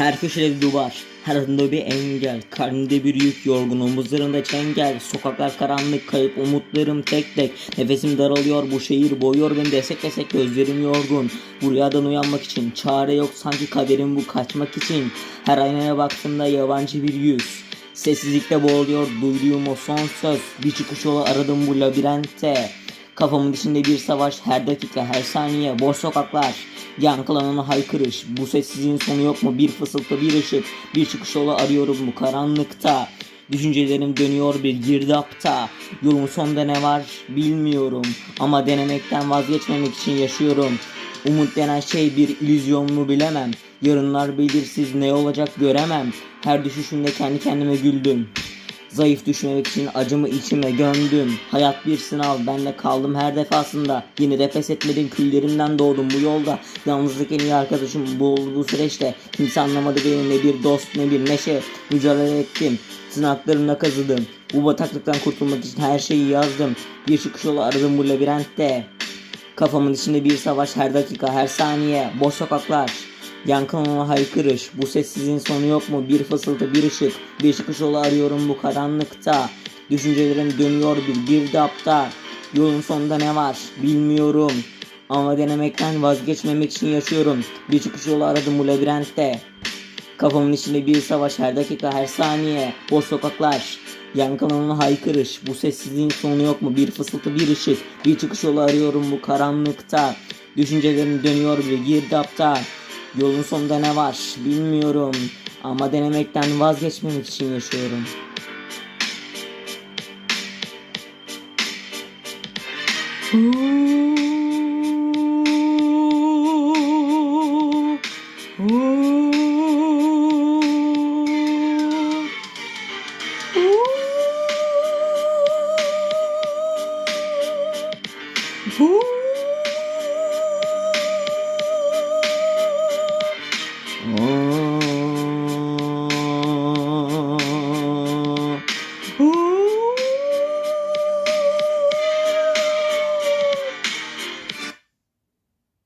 Her köşede duvar, her adımda bir engel. Karnımda bir yük yorgun omuzlarımda çengel. Sokaklar karanlık kayıp umutlarım tek tek. Nefesim daralıyor bu şehir boyuyor beni desek desek gözlerim yorgun. Bu rüyadan uyanmak için çare yok. Sanki kaderim bu kaçmak için. Her aynaya baktığımda yabancı bir yüz. Sessizlikte boğuluyor duyduğum o son söz. Bir çıkış yolu aradım bu labirentte Kafamın içinde bir savaş her dakika her saniye. Boş sokaklar Yankılanan haykırış. Bu sessizliğin sonu yok mu? Bir fısıltı bir ışık. Bir çıkış yolu arıyorum bu karanlıkta. Düşüncelerim dönüyor bir girdapta. Yolun sonunda ne var bilmiyorum. Ama denemekten vazgeçmemek için yaşıyorum. Umut denen şey bir illüzyon mu bilemem. Yarınlar belirsiz ne olacak göremem. Her düşüşümde kendi kendime güldüm Zayıf düşmemek için acımı içime gömdüm. Hayat bir sınav, ben de kaldım her defasında. Yine de pes etmedim, küllerimden doğdum bu yolda. Yalnızlık en iyi arkadaşım bu bu süreçte. Kimse anlamadı beni ne bir dost ne bir neşe. Mücadele ettim, tırnaklarımla kazıdım. Bu bataklıktan kurtulmak için her şeyi yazdım. Bir çıkış yolu aradım bu labirentte. Kafamın içinde bir savaş her dakika her saniye. Boş sokaklar. Yankılanan haykırış. Bu sessizliğin sonu yok mu? Bir fısıltı bir ışık. Bir çıkış yolu arıyorum bu karanlıkta. Düşüncelerim dönüyor bir girdapta. Yolun sonunda ne var? Bilmiyorum. Ama denemekten vazgeçmemek için yaşıyorum. Bir çıkış yolu aradım bu labirentte. Kafamın içinde bir savaş her dakika her saniye. Boş sokaklar. Yankılanan haykırış. Bu sessizliğin sonu yok mu? Bir fısıltı bir ışık. Bir çıkış yolu arıyorum bu karanlıkta. Düşüncelerim dönüyor bir girdapta. Yolun sonunda ne var bilmiyorum. Ama denemekten vazgeçmemek için yaşıyorum. Ooh.